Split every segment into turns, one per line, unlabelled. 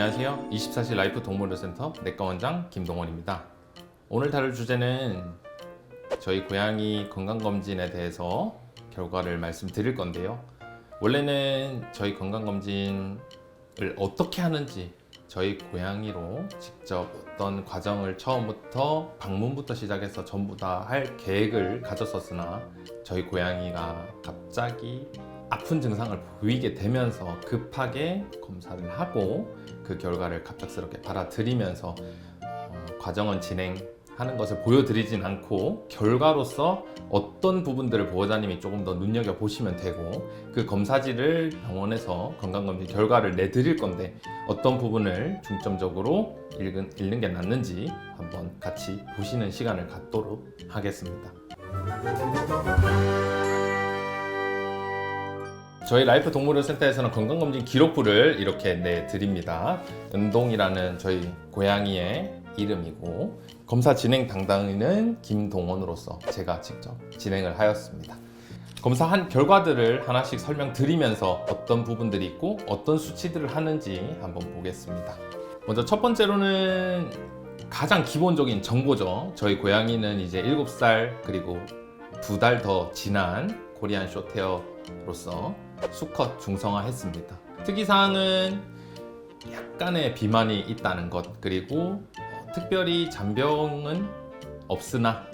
안녕하세요. 24시 라이프 동물의료센터 내과 원장 김동원입니다. 오늘 다룰 주제는 저희 고양이 건강검진에 대해서 결과를 말씀드릴 건데요. 원래는 저희 건강검진을 어떻게 하는지 저희 고양이로 직접 어떤 과정을 처음부터 방문부터 시작해서 전부 다 할 계획을 가졌었으나 저희 고양이가 갑자기 아픈 증상을 보이게 되면서 급하게 검사를 하고 그 결과를 갑작스럽게 받아들이면서 어, 과정은 진행하는 것을 보여드리진 않고 결과로서 어떤 부분들을 보호자님이 조금 더 눈여겨 보시면 되고 그 검사지를 병원에서 건강검진 결과를 내드릴 건데 어떤 부분을 중점적으로 읽은, 읽는 게 낫는지 한번 같이 보시는 시간을 갖도록 하겠습니다. 저희 라이프 동물의료센터에서는 건강검진 기록부를 이렇게 내드립니다. 은동이라는 저희 고양이의 이름이고 검사 진행 담당인은 김동원으로서 제가 직접 진행을 하였습니다. 검사한 결과들을 하나씩 설명드리면서 어떤 부분들이 있고 어떤 수치들을 하는지 한번 보겠습니다. 먼저 첫 번째로는 가장 기본적인 정보죠. 저희 고양이는 이제 7살 그리고 두 달 더 지난 코리안 쇼테어로서 수컷 중성화했습니다. 특이사항은 약간의 비만이 있다는 것 그리고 어, 특별히 잔병은 없으나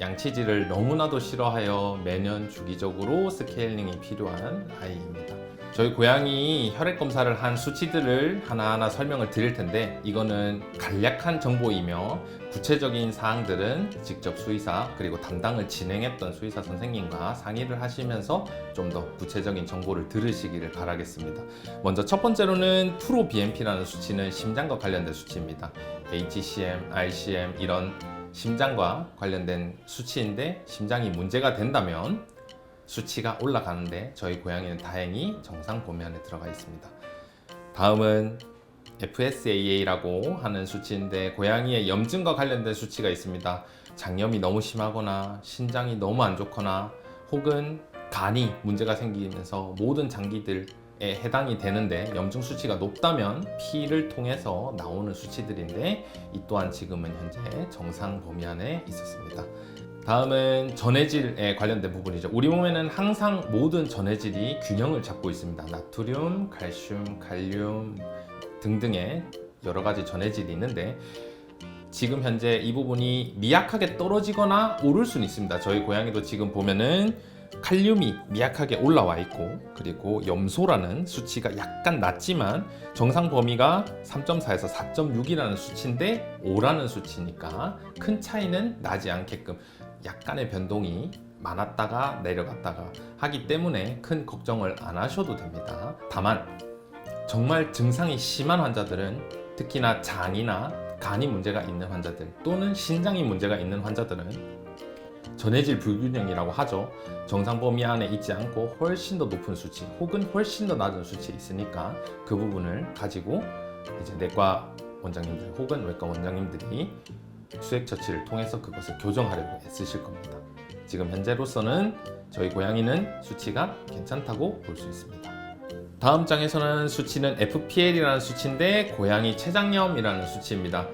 양치질을 너무나도 싫어하여 매년 주기적으로 스케일링이 필요한 아이입니다. 저희 고양이 혈액 검사를 한 수치들을 하나하나 설명을 드릴 텐데 이거는 간략한 정보이며 구체적인 사항들은 직접 수의사 그리고 담당을 진행했던 수의사 선생님과 상의를 하시면서 좀 더 구체적인 정보를 들으시기를 바라겠습니다. 먼저 첫 번째로는 프로 BNP라는 수치는 심장과 관련된 수치입니다. HCM, RCM 이런 심장과 관련된 수치인데 심장이 문제가 된다면 수치가 올라가는데 저희 고양이는 다행히 정상 범위 안에 들어가 있습니다. 다음은 FSAA라고 하는 수치인데 고양이의 염증과 관련된 수치가 있습니다. 장염이 너무 심하거나 신장이 너무 안 좋거나 혹은 간이 문제가 생기면서 모든 장기들에 해당이 되는데 염증 수치가 높다면 피를 통해서 나오는 수치들인데 이 또한 지금은 현재 정상 범위 안에 있었습니다. 다음은 전해질에 관련된 부분이죠. 우리 몸에는 항상 모든 전해질이 균형을 잡고 있습니다. 나트륨, 칼슘, 칼륨 등등의 여러 가지 전해질이 있는데 지금 현재 이 부분이 미약하게 떨어지거나 오를 수는 있습니다. 저희 고양이도 지금 보면은 칼륨이 미약하게 올라와 있고 그리고 염소라는 수치가 약간 낮지만 정상 범위가 3.4에서 4.6이라는 수치인데 5라는 수치니까 큰 차이는 나지 않게끔 약간의 변동이 많았다가 내려갔다가 하기 때문에 큰 걱정을 안 하셔도 됩니다. 다만 정말 증상이 심한 환자들은 특히나 장이나 간이 문제가 있는 환자들 또는 신장이 문제가 있는 환자들은 전해질 불균형이라고 하죠. 정상 범위 안에 있지 않고 훨씬 더 높은 수치 혹은 훨씬 더 낮은 수치에 있으니까 그 부분을 가지고 이제 내과 원장님들 혹은 외과 원장님들이 수액 처치를 통해서 그것을 교정하려고 애쓰실 겁니다. 지금 현재로서는 저희 고양이는 수치가 괜찮다고 볼 수 있습니다. 다음 장에서는 수치는 FPL이라는 수치인데 고양이 췌장염이라는 수치입니다.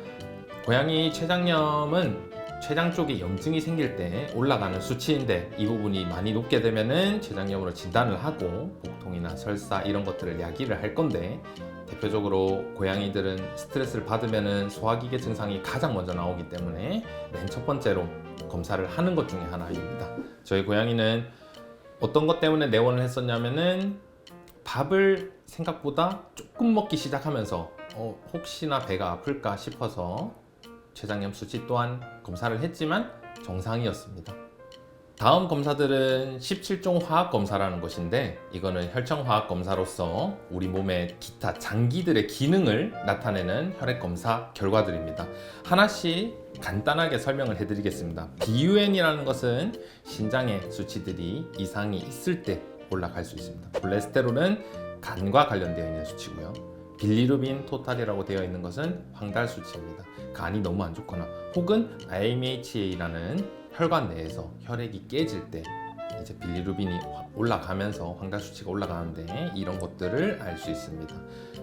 고양이 췌장염은 췌장 쪽에 염증이 생길 때 올라가는 수치인데 이 부분이 많이 높게 되면은 췌장염으로 진단을 하고 복통이나 설사 이런 것들을 야기를 할 건데 대표적으로 고양이들은 스트레스를 받으면은 소화기계 증상이 가장 먼저 나오기 때문에 맨 첫 번째로 검사를 하는 것 중에 하나입니다. 저희 고양이는 어떤 것 때문에 내원을 했었냐면은 밥을 생각보다 조금 먹기 시작하면서 어, 혹시나 배가 아플까 싶어서 췌장염 수치 또한 검사를 했지만 정상이었습니다. 다음 검사들은 17종 화학 검사라는 것인데 이거는 혈청 화학 검사로서 우리 몸의 기타 장기들의 기능을 나타내는 혈액 검사 결과들입니다. 하나씩 간단하게 설명을 해드리겠습니다. BUN이라는 것은 신장의 수치들이 이상이 있을 때 올라갈 수 있습니다. 콜레스테롤은 간과 관련되어 있는 수치고요. 빌리루빈 토탈이라고 되어 있는 것은 황달 수치입니다. 간이 너무 안 좋거나 혹은 IMHA라는 혈관 내에서 혈액이 깨질 때 이제 빌리루빈이 올라가면서 황달 수치가 올라가는데 이런 것들을 알 수 있습니다.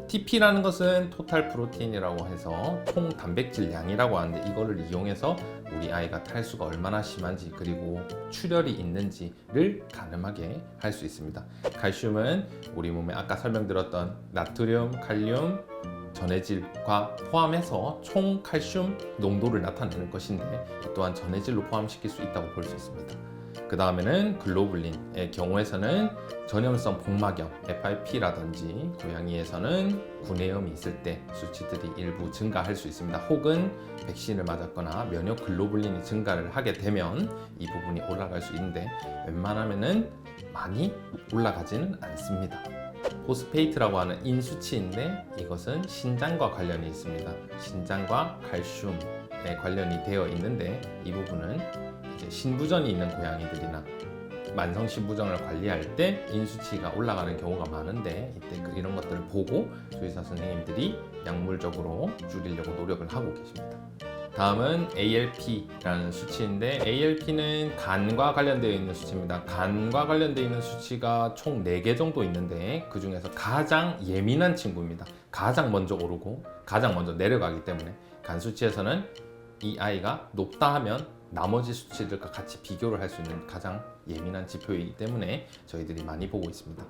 TP라는 것은 토탈 프로테인이라고 해서 총 단백질 양이라고 하는데 이거를 이용해서 우리 아이가 탈수가 얼마나 심한지 그리고 출혈이 있는지를 가늠하게 할 수 있습니다. 칼슘은 우리 몸에 아까 설명드렸던 나트륨, 칼륨, 전해질과 포함해서 총 칼슘 농도를 나타내는 것인데 이 또한 전해질로 포함시킬 수 있다고 볼 수 있습니다. 그 다음에는 글로불린의 경우에서는 전염성 복막염 FIP라든지 고양이에서는 구내염이 있을 때 수치들이 일부 증가할 수 있습니다. 혹은 백신을 맞았거나 면역 글로불린이 증가를 하게 되면 이 부분이 올라갈 수 있는데 웬만하면은 많이 올라가지는 않습니다. 포스페이트라고 하는 인수치인데 이것은 신장과 관련이 있습니다. 신장과 칼슘에 관련이 되어 있는데 이 부분은 신부전이 있는 고양이들이나 만성 신부전을 관리할 때 인수치가 올라가는 경우가 많은데 이때 그 이런 것들을 보고 조의사 선생님들이 약물적으로 줄이려고 노력을 하고 계십니다. 다음은 ALP라는 수치인데 ALP는 간과 관련되어 있는 수치입니다. 간과 관련되어 있는 수치가 총 4개 정도 있는데 그 중에서 가장 예민한 친구입니다. 가장 먼저 오르고 가장 먼저 내려가기 때문에 간 수치에서는 이 아이가 높다 하면 나머지 수치들과 같이 비교를 할 수 있는 가장 예민한 지표이기 때문에 저희들이 많이 보고 있습니다.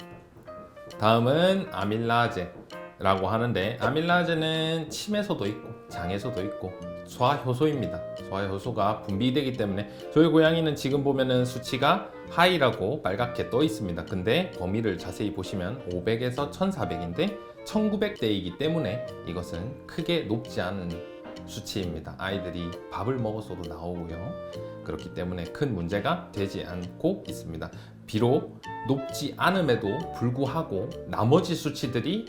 다음은 아밀라제라고 하는데 아밀라제는 침에서도 있고 장에서도 있고 소화효소입니다. 소화효소가 분비되기 때문에 저희 고양이는 지금 보면은 수치가 하이라고 빨갛게 떠 있습니다. 근데 범위를 자세히 보시면 500에서 1400인데 1900대이기 때문에 이것은 크게 높지 않은 수치입니다. 아이들이 밥을 먹어서도 나오고요. 그렇기 때문에 큰 문제가 되지 않고 있습니다. 비록 높지 않음에도 불구하고 나머지 수치들이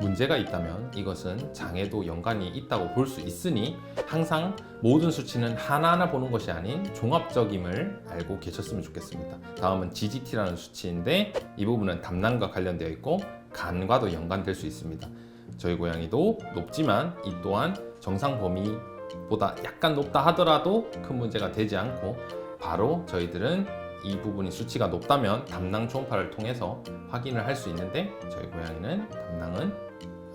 문제가 있다면 이것은 장에도 연관이 있다고 볼 수 있으니 항상 모든 수치는 하나하나 보는 것이 아닌 종합적임을 알고 계셨으면 좋겠습니다. 다음은 GGT라는 수치인데 이 부분은 담낭과 관련되어 있고 간과도 연관될 수 있습니다. 저희 고양이도 높지만 이 또한 정상 범위보다 약간 높다 하더라도 큰 문제가 되지 않고 바로 저희들은 이 부분이 수치가 높다면 담낭 초음파를 통해서 확인을 할 수 있는데 저희 고양이는 담낭은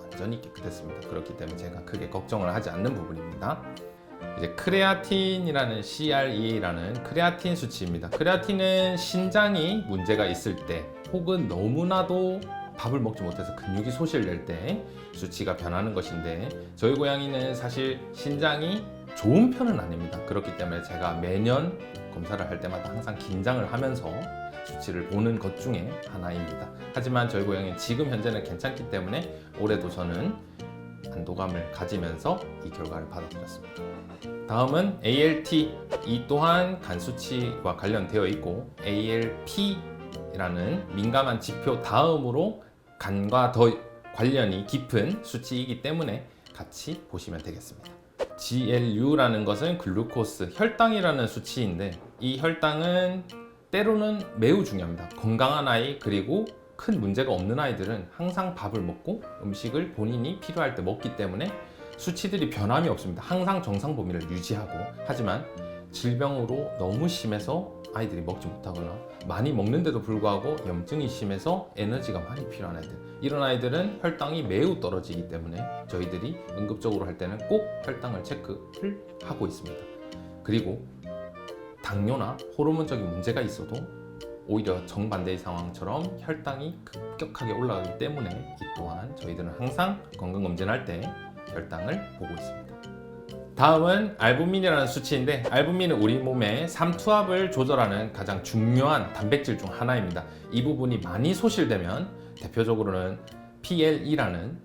완전히 깨끗했습니다. 그렇기 때문에 제가 크게 걱정을 하지 않는 부분입니다. 이제 크레아틴이라는 CREA라는 크레아틴 수치입니다. 크레아틴은 신장이 문제가 있을 때 혹은 너무나도 밥을 먹지 못해서 근육이 소실될 때 수치가 변하는 것인데 저희 고양이는 사실 신장이 좋은 편은 아닙니다. 그렇기 때문에 제가 매년 검사를 할 때마다 항상 긴장을 하면서 수치를 보는 것 중에 하나입니다. 하지만 저희 고양이는 지금 현재는 괜찮기 때문에 올해도 저는 안도감을 가지면서 이 결과를 받아들였습니다. 다음은 ALT 이 또한 간 수치와 관련되어 있고 ALP라는 민감한 지표 다음으로 간과 더 관련이 깊은 수치이기 때문에 같이 보시면 되겠습니다. GLU라는 것은 글루코스 혈당이라는 수치인데 이 혈당은 때로는 매우 중요합니다. 건강한 아이 그리고 큰 문제가 없는 아이들은 항상 밥을 먹고 음식을 본인이 필요할 때 먹기 때문에 수치들이 변함이 없습니다. 항상 정상 범위를 유지하고 하지만 질병으로 너무 심해서 아이들이 먹지 못하거나 많이 먹는데도 불구하고 염증이 심해서 에너지가 많이 필요한 아이들 이런 아이들은 혈당이 매우 떨어지기 때문에 저희들이 응급적으로 할 때는 꼭 혈당을 체크를 하고 있습니다. 그리고 당뇨나 호르몬적인 문제가 있어도 오히려 정반대의 상황처럼 혈당이 급격하게 올라가기 때문에 이 또한 저희들은 항상 건강검진할 때 혈당을 보고 있습니다. 다음은 알부민이라는 수치인데 알부민은 우리 몸의 삼투압을 조절하는 가장 중요한 단백질 중 하나입니다. 이 부분이 많이 소실되면 대표적으로는 PLE라는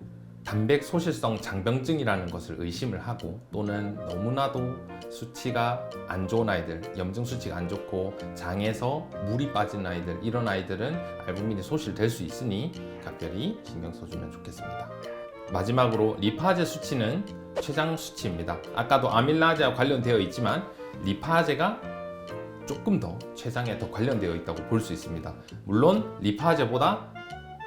단백 소실성 장병증이라는 것을 의심을 하고 또는 너무나도 수치가 안 좋은 아이들, 염증 수치가 안 좋고 장에서 물이 빠진 아이들 이런 아이들은 알부민이 소실될 수 있으니 각별히 신경 써주면 좋겠습니다. 마지막으로 리파제 수치는 췌장 수치입니다. 아까도 아밀라제와 관련되어 있지만 리파제가 조금 더 췌장에 더 관련되어 있다고 볼 수 있습니다. 물론 리파제보다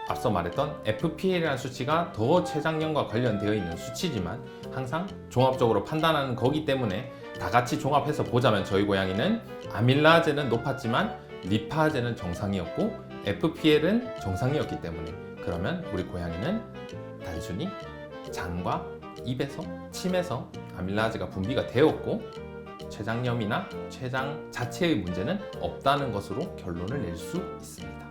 앞서 말했던 FPL이라는 수치가 더 췌장염과 관련되어 있는 수치지만 항상 종합적으로 판단하는 거기 때문에 다 같이 종합해서 보자면 저희 고양이는 아밀라제는 높았지만 리파제는 정상이었고 FPL은 정상이었기 때문에 그러면 우리 고양이는 단순히 장과 입에서 침에서 아밀라제가 분비가 되었고 췌장염이나 췌장 자체의 문제는 없다는 것으로 결론을 낼 수 있습니다.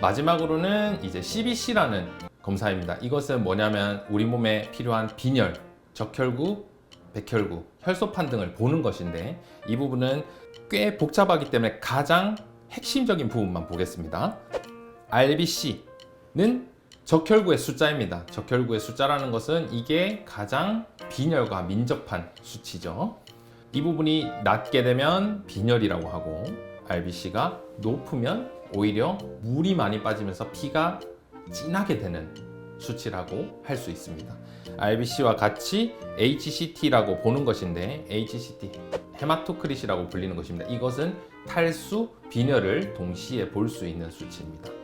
마지막으로는 이제 CBC라는 검사입니다. 이것은 뭐냐면 우리 몸에 필요한 빈혈, 적혈구, 백혈구, 혈소판 등을 보는 것인데 이 부분은 꽤 복잡하기 때문에 가장 핵심적인 부분만 보겠습니다. RBC는 적혈구의 숫자입니다. 적혈구의 숫자라는 것은 이게 가장 빈혈과 민접한 수치죠. 이 부분이 낮게 되면 빈혈이라고 하고 RBC가 높으면 오히려 물이 많이 빠지면서 피가 진하게 되는 수치라고 할 수 있습니다. RBC와 같이 HCT라고 보는 것인데 HCT 헤마토크릿이라고 불리는 것입니다. 이것은 탈수, 빈혈을 동시에 볼 수 있는 수치입니다.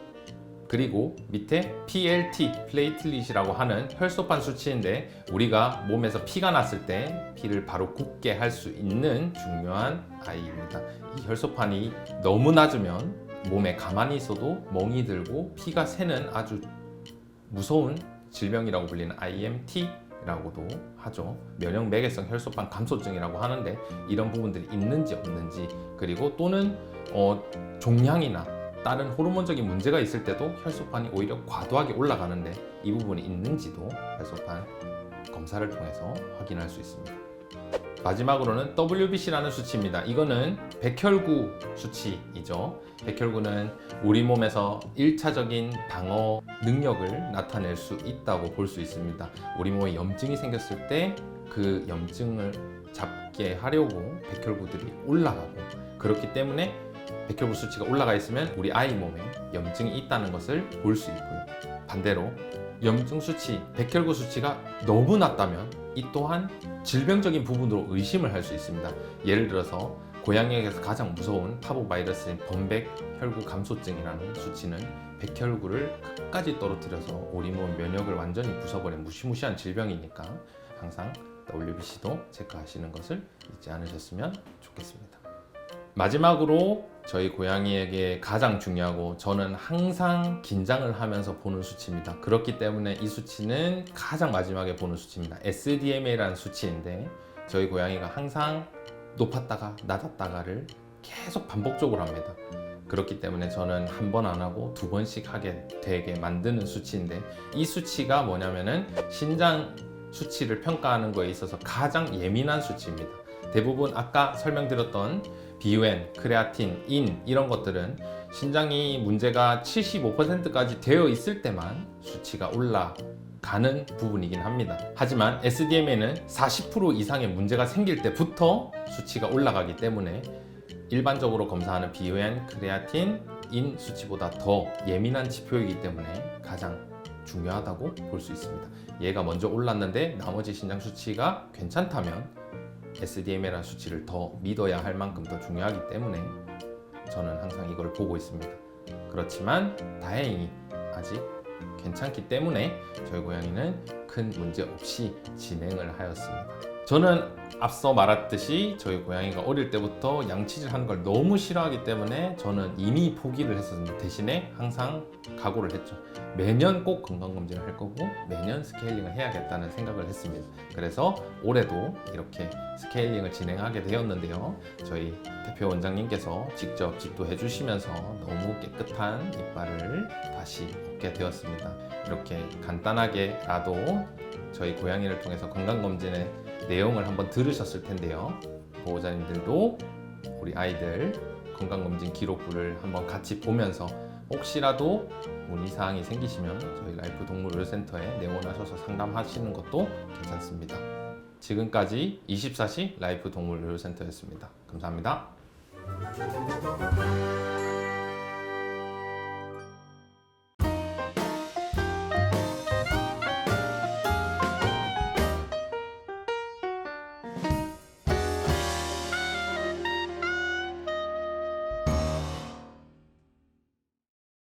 그리고 밑에 PLT, 플레이틀릿이라고 하는 혈소판 수치인데 우리가 몸에서 피가 났을 때 피를 바로 굳게 할 수 있는 중요한 아이입니다. 이 혈소판이 너무 낮으면 몸에 가만히 있어도 멍이 들고 피가 새는 아주 무서운 질병이라고 불리는 IMT라고도 하죠. 면역 매개성 혈소판 감소증이라고 하는데 이런 부분들이 있는지 없는지 그리고 또는 어, 종양이나 다른 호르몬적인 문제가 있을 때도 혈소판이 오히려 과도하게 올라가는데 이 부분이 있는지도 혈소판 검사를 통해서 확인할 수 있습니다. 마지막으로는 WBC라는 수치입니다. 이거는 백혈구 수치이죠. 백혈구는 우리 몸에서 1차적인 방어 능력을 나타낼 수 있다고 볼 수 있습니다. 우리 몸에 염증이 생겼을 때 그 염증을 잡게 하려고 백혈구들이 올라가고 그렇기 때문에 백혈구 수치가 올라가 있으면 우리 아이 몸에 염증이 있다는 것을 볼 수 있고요. 반대로 염증 수치, 백혈구 수치가 너무 낮다면 이 또한 질병적인 부분으로 의심을 할 수 있습니다. 예를 들어서 고양이에게서 가장 무서운 파보바이러스인 범백 혈구 감소증이라는 수치는 백혈구를 끝까지 떨어뜨려서 우리 몸 면역을 완전히 부숴버린 무시무시한 질병이니까 항상 WBC도 체크하시는 것을 잊지 않으셨으면 좋겠습니다. 마지막으로 저희 고양이에게 가장 중요하고 저는 항상 긴장을 하면서 보는 수치입니다. 그렇기 때문에 이 수치는 가장 마지막에 보는 수치입니다. SDMA라는 수치인데 저희 고양이가 항상 높았다가 낮았다가를 계속 반복적으로 합니다. 그렇기 때문에 저는 한 번 안 하고 두 번씩 하게 되게 만드는 수치인데 이 수치가 뭐냐면은 신장 수치를 평가하는 거에 있어서 가장 예민한 수치입니다. 대부분 아까 설명드렸던 BUN, 크레아틴, 인 이런 것들은 신장이 문제가 75%까지 되어 있을 때만 수치가 올라가는 부분이긴 합니다. 하지만 SDMA는 40% 이상의 문제가 생길 때부터 수치가 올라가기 때문에 일반적으로 검사하는 BUN, 크레아틴, 인 수치보다 더 예민한 지표이기 때문에 가장 중요하다고 볼 수 있습니다. 얘가 먼저 올랐는데 나머지 신장 수치가 괜찮다면 SDMA라는 수치를 더 믿어야 할 만큼 더 중요하기 때문에 저는 항상 이걸 보고 있습니다. 그렇지만 다행히 아직 괜찮기 때문에 저희 고양이는 큰 문제 없이 진행을 하였습니다. 저는 앞서 말했듯이 저희 고양이가 어릴 때부터 양치질 하는 걸 너무 싫어하기 때문에 저는 이미 포기를 했었는데 대신에 항상 각오를 했죠. 매년 꼭 건강검진을 할 거고 매년 스케일링을 해야겠다는 생각을 했습니다. 그래서 올해도 이렇게 스케일링을 진행하게 되었는데요. 저희 대표 원장님께서 직접 집도해 주시면서 너무 깨끗한 이빨을 다시 얻게 되었습니다. 이렇게 간단하게라도 저희 고양이를 통해서 건강검진의 내용을 한번 들으셨을 텐데요. 보호자님들도 우리 아이들 건강검진 기록부를 한번 같이 보면서 혹시라도 문의사항이 생기시면 저희 라이프 동물의료센터에 내원하셔서 상담하시는 것도 괜찮습니다. 지금까지 24시 라이프 동물의료센터였습니다. 감사합니다.